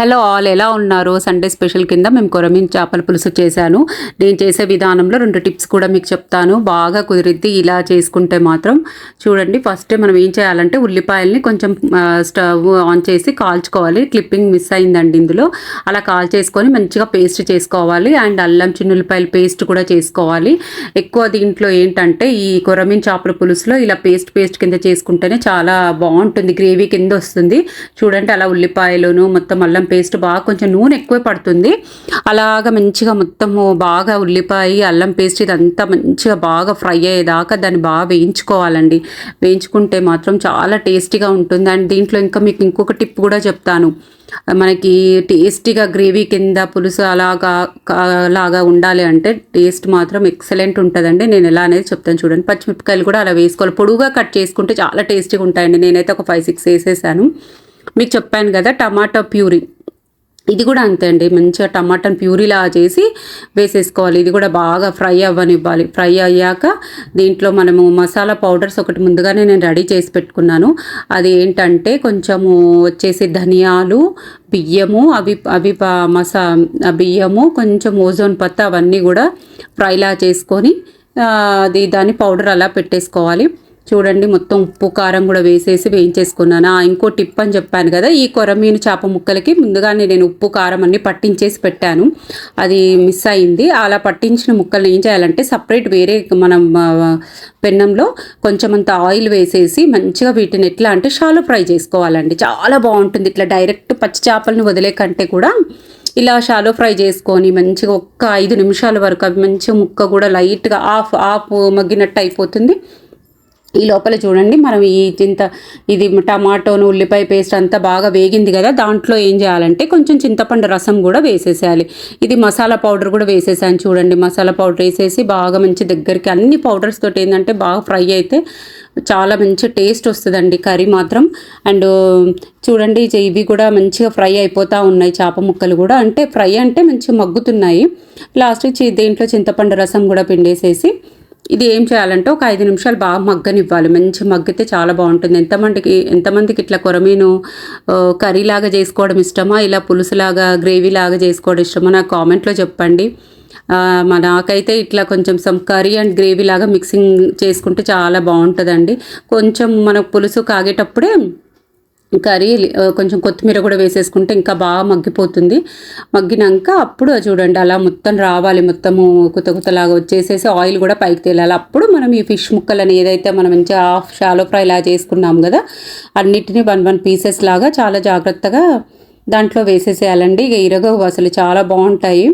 Hello all ఎలా ఉన్నారు? Sunday special కింద మేము కొరమీన్ చేపల పులుసు చేశాను. నేను చేసే విధానంలో రెండు టిప్స్ కూడా మీకు చెప్తాను. బాగా కుదిరిద్ది ఇలా చేసుకుంటే మాత్రం. చూడండి ఫస్ట్ మనం ఏం చేయాలంటే ఉల్లిపాయల్ని కొంచెం స్టవ్ ఆన్ చేసి కాల్చుకోవాలి. క్లిప్పింగ్ మిస్ అయిందండి ఇందులో. అలా కాల్ చేసుకొని మంచిగా పేస్ట్ చేసుకోవాలి. అండ్ అల్లం చిన్నుల్లిపాయల పేస్ట్ కూడా చేసుకోవాలి. ఎక్కువ దీంట్లో ఏంటంటే ఈ కొరమీన్ చేపల పులుసులో ఇలా పేస్ట్ పేస్ట్ కింద చేసుకుంటేనే చాలా బాగుంటుంది. గ్రేవీ కింద వస్తుంది. చూడండి అలా ఉల్లిపాయలును మొత్తం అల్లం పేస్ట్ బాగా కొంచెం నూనె ఎక్కువ పడుతుంది. అలాగ మంచిగా మొత్తము బాగా ఉల్లిపాయ అల్లం పేస్ట్ ఇదంతా మంచిగా బాగా ఫ్రై అయ్యేదాకా దాన్ని బాగా వేయించుకోవాలండి. వేయించుకుంటే మాత్రం చాలా టేస్టీగా ఉంటుంది. అండ్ దీంట్లో ఇంకా మీకు ఇంకొక టిప్ కూడా చెప్తాను. మనకి టేస్టీగా గ్రేవీ కింద పులుసు అలాగా అలాగా లాగా ఉండాలి అంటే టేస్ట్ మాత్రం ఎక్సలెంట్ ఉంటుందండి. నేను ఎలా అనేది చెప్తాను చూడండి. పచ్చిమిరపకాయలు కూడా అలా వేసుకోవాలి. పొడుగుగా కట్ చేసుకుంటే చాలా టేస్టీగా ఉంటాయండి. నేనైతే ఒక ఫైవ్ సిక్స్ వేసేసాను. మీకు చెప్పాను కదా టమాటా ప్యూరీ. ఇది కూడా అంతే అండి. మంచిగా టమాటాని ప్యూరీలా చేసి వేసేసుకోవాలి. ఇది కూడా బాగా ఫ్రై అవ్వనివ్వాలి. ఫ్రై అయ్యాక దీంట్లో మనము మసాలా పౌడర్స్ ఒకటి ముందుగానే నేను రెడీ చేసి పెట్టుకున్నాను. అది ఏంటంటే కొంచెము వచ్చేసి ధనియాలు బియ్యము అవి అవి ప- మసా ఆ బియ్యము కొంచెం ఓజోన్ పత్త అవన్నీ కూడా ఫ్రైలా చేసుకొని అది దాని పౌడర్ అలా పెట్టేసుకోవాలి. చూడండి మొత్తం ఉప్పు కారం కూడా వేసేసి వేయించేసుకున్నాను. ఇంకో టిప్ అని చెప్పాను కదా ఈ కొరమీను చేప ముక్కలకి ముందుగానే నేను ఉప్పు కారం అన్ని పట్టించేసి పెట్టాను. అది మిస్ అయింది. అలా పట్టించిన ముక్కల్ని ఏం చేయాలంటే సపరేట్ వేరే మనం పెన్నంలో కొంచెం అంత ఆయిల్ వేసేసి మంచిగా వీటిని ఎట్లా అంటే షాలో ఫ్రై చేసుకోవాలండి. చాలా బాగుంటుంది. ఇట్లా డైరెక్ట్ పచ్చి చేపలను వదిలే కంటే కూడా ఇలా షాలో ఫ్రై చేసుకొని మంచిగా ఒక్క ఐదు నిమిషాల వరకు అవి మంచిగా ముక్క కూడా లైట్గా ఆఫ్ ఆఫ్ మగ్గినట్టు అయిపోతుంది. ఈ లోపల చూడండి మనం ఈ చింత ఇది టమాటోను ఉల్లిపాయ పేస్ట్ అంతా బాగా వేగింది కదా దాంట్లో ఏం చేయాలంటే కొంచెం చింతపండు రసం కూడా వేసేసేయాలి. ఇది మసాలా పౌడర్ కూడా వేసేసాను చూడండి మసాలా పౌడర్ వేసేసి బాగా మంచి దగ్గరికి అన్ని పౌడర్స్ తోటి ఏంటంటే బాగా ఫ్రై అయితే చాలా మంచి టేస్ట్ వస్తుందండి కర్రీ మాత్రం. అండ్ చూడండి ఇవి కూడా మంచిగా ఫ్రై అయిపోతూ ఉన్నాయి చేప ముక్కలు కూడా. అంటే ఫ్రై అంటే మంచిగా మగ్గుతున్నాయి. లాస్ట్ దీంట్లో చింతపండు రసం కూడా పిండేసేసి ఇది ఏం చేయాలంటే ఒక ఐదు నిమిషాలు బాగా మగ్గనివ్వాలి. మంచి మగ్గితే చాలా బాగుంటుంది. ఎంతమందికి ఎంతమందికి ఇట్లా కొరమీను కర్రీలాగా చేసుకోవడం ఇష్టమా? ఇలా పులుసులాగా గ్రేవీలాగా చేసుకోవడం ఇష్టమా? నాకు కామెంట్లో చెప్పండి. మా నాకైతే ఇట్లా కొంచెం సమ్ కర్రీ అండ్ గ్రేవీ లాగా మిక్సింగ్ చేసుకుంటే చాలా బాగుంటుందండి. కొంచెం మనకు పులుసు కాగేటప్పుడే కర్రీ కొంచెం కొత్తిమీర కూడా వేసేసుకుంటే ఇంకా బాగా మగ్గిపోతుంది. మగ్గినాక అప్పుడు చూడండి అలా మొత్తం రావాలి మొత్తము కుత కుతలాగా వచ్చేసేసి ఆయిల్ కూడా పైకి తేలాలి. అప్పుడు మనం ఈ ఫిష్ ముక్కలని ఏదైతే మనం మంచిగా హాఫ్ షాలో ఫ్రై లా చేసుకున్నాం కదా అన్నిటిని వన్ వన్ పీసెస్ లాగా చాలా జాగ్రత్తగా దాంట్లో వేసేసేయాలండి. ఇక ఇరగవు అసలు చాలా బాగుంటాయి.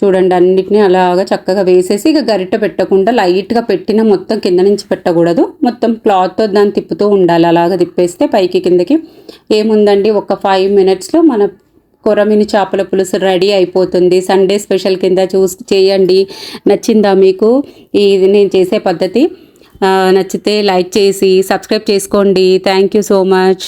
చూడండి అన్నిటినీ అలాగా చక్కగా వేసేసి ఇక గరిటె పెట్టకుండా లైట్గా పెట్టిన మొత్తం కింద నుంచి పెట్టకూడదు. మొత్తం క్లాత్తో దాన్ని తిప్పుతూ ఉండాలి. అలాగ తిప్పేస్తే పైకి కిందకి. ఏముందండి? ఒక ఫైవ్ మినిట్స్లో మన కొరమిని చేపల పులుసు రెడీ అయిపోతుంది. సండే స్పెషల్ కింద చూసి చేయండి. నచ్చిందా మీకు? ఇది నేను చేసే పద్ధతి. నచ్చితే లైక్ చేసి సబ్స్క్రైబ్ చేసుకోండి. Thank you so much